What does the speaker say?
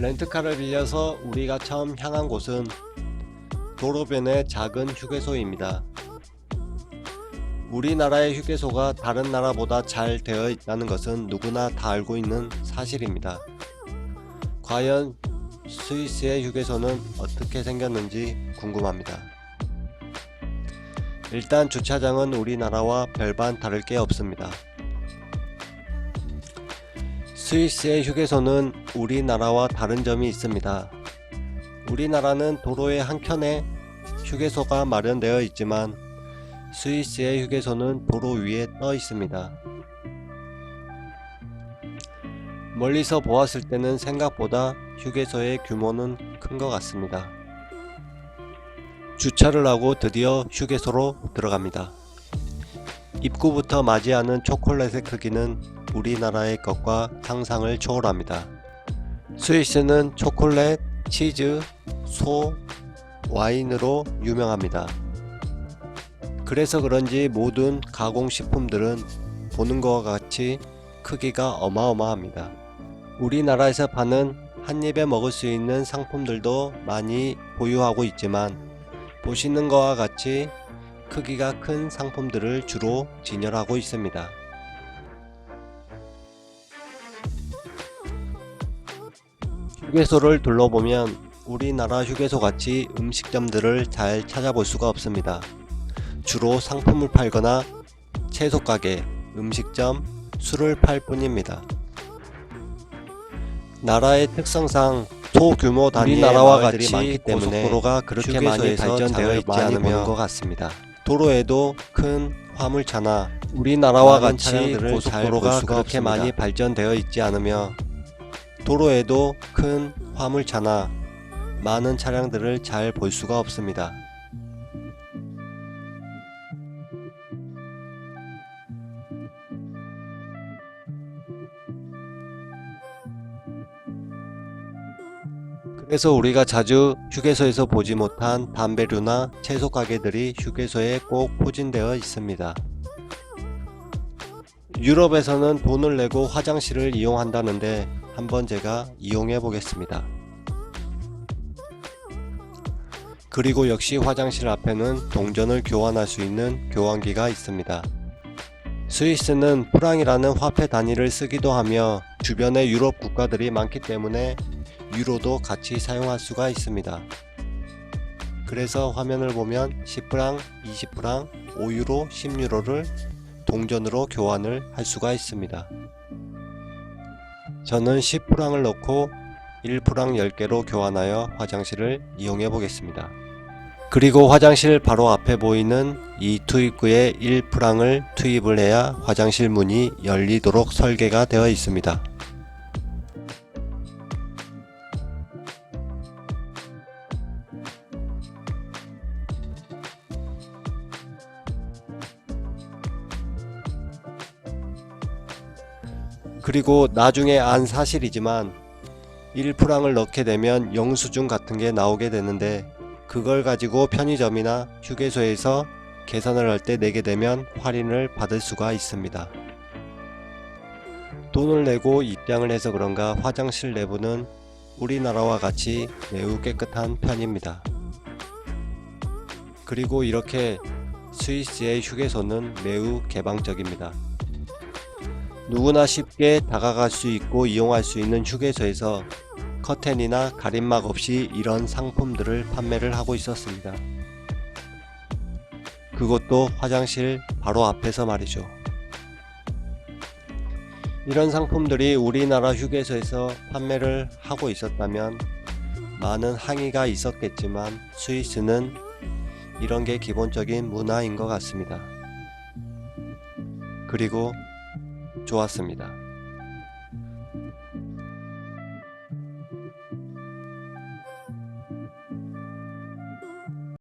렌트카를 빌려서 우리가 처음 향한 곳은 도로변의 작은 휴게소입니다. 우리나라의 휴게소가 다른 나라보다 잘 되어 있다는 것은 누구나 다 알고 있는 사실입니다. 과연 스위스의 휴게소는 어떻게 생겼는지 궁금합니다. 일단 주차장은 우리나라와 별반 다를 게 없습니다. 스위스의 휴게소는 우리나라와 다른 점이 있습니다. 우리나라는 도로의 한켠에 휴게소가 마련되어 있지만 스위스의 휴게소는 도로 위에 떠 있습니다. 멀리서 보았을 때는 생각보다 휴게소의 규모는 큰 것 같습니다. 주차를 하고 드디어 휴게소로 들어갑니다. 입구부터 맞이하는 초콜릿의 크기는 우리나라의 것과 상상을 초월합니다. 스위스는 초콜릿, 치즈, 소, 와인으로 유명합니다. 그래서 그런지 모든 가공식품들은 보는 것과 같이 크기가 어마어마합니다. 우리나라에서 파는 한 입에 먹을 수 있는 상품들도 많이 보유하고 있지만 보시는 것과 같이 크기가 큰 상품들을 주로 진열하고 있습니다. 휴게소를 둘러보면 우리나라 휴게소 같이 음식점들을 잘 찾아볼 수가 없습니다. 주로 상품을 팔거나 채소 가게, 음식점, 술을 팔 뿐입니다. 나라의 특성상 소규모 단위의 우리나라와 마을들이 같이 많기 때문에 고속도로가 그렇게 많이 발전되어 있지 않으며 것 같습니다. 도로에도 큰 화물차나 우리나라와 같이 고속도로가 그렇게 없습니다. 많이 발전되어 있지 않으며 도로에도 큰 화물차나 많은 차량들을 잘 볼 수가 없습니다. 그래서 우리가 자주 휴게소에서 보지 못한 담배류나 채소 가게들이 휴게소에 꼭 포진되어 있습니다. 유럽에서는 돈을 내고 화장실을 이용한다는데 한번 제가 이용해 보겠습니다. 그리고 역시 화장실 앞에는 동전을 교환할 수 있는 교환기가 있습니다. 스위스는 프랑이라는 화폐 단위를 쓰기도 하며 주변에 유럽 국가들이 많기 때문에 유로도 같이 사용할 수가 있습니다. 그래서 화면을 보면 10프랑, 20프랑, 5유로, 10유로를 동전으로 교환을 할 수가 있습니다. 저는 10프랑을 넣고 1프랑 10개로 교환하여 화장실을 이용해 보겠습니다. 그리고 화장실 바로 앞에 보이는 이 투입구에 1프랑을 투입을 해야 화장실 문이 열리도록 설계가 되어 있습니다. 그리고 나중에 안 사실이지만 1프랑을 넣게 되면 영수증 같은 게 나오게 되는데 그걸 가지고 편의점이나 휴게소에서 계산을 할 때 내게 되면 할인을 받을 수가 있습니다. 돈을 내고 입장을 해서 그런가 화장실 내부는 우리나라와 같이 매우 깨끗한 편입니다. 그리고 이렇게 스위스의 휴게소는 매우 개방적입니다. 누구나 쉽게 다가갈 수 있고 이용할 수 있는 휴게소에서 커튼이나 가림막 없이 이런 상품들을 판매를 하고 있었습니다. 그것도 화장실 바로 앞에서 말이죠. 이런 상품들이 우리나라 휴게소에서 판매를 하고 있었다면 많은 항의가 있었겠지만 스위스는 이런 게 기본적인 문화인 것 같습니다. 그리고 좋았습니다.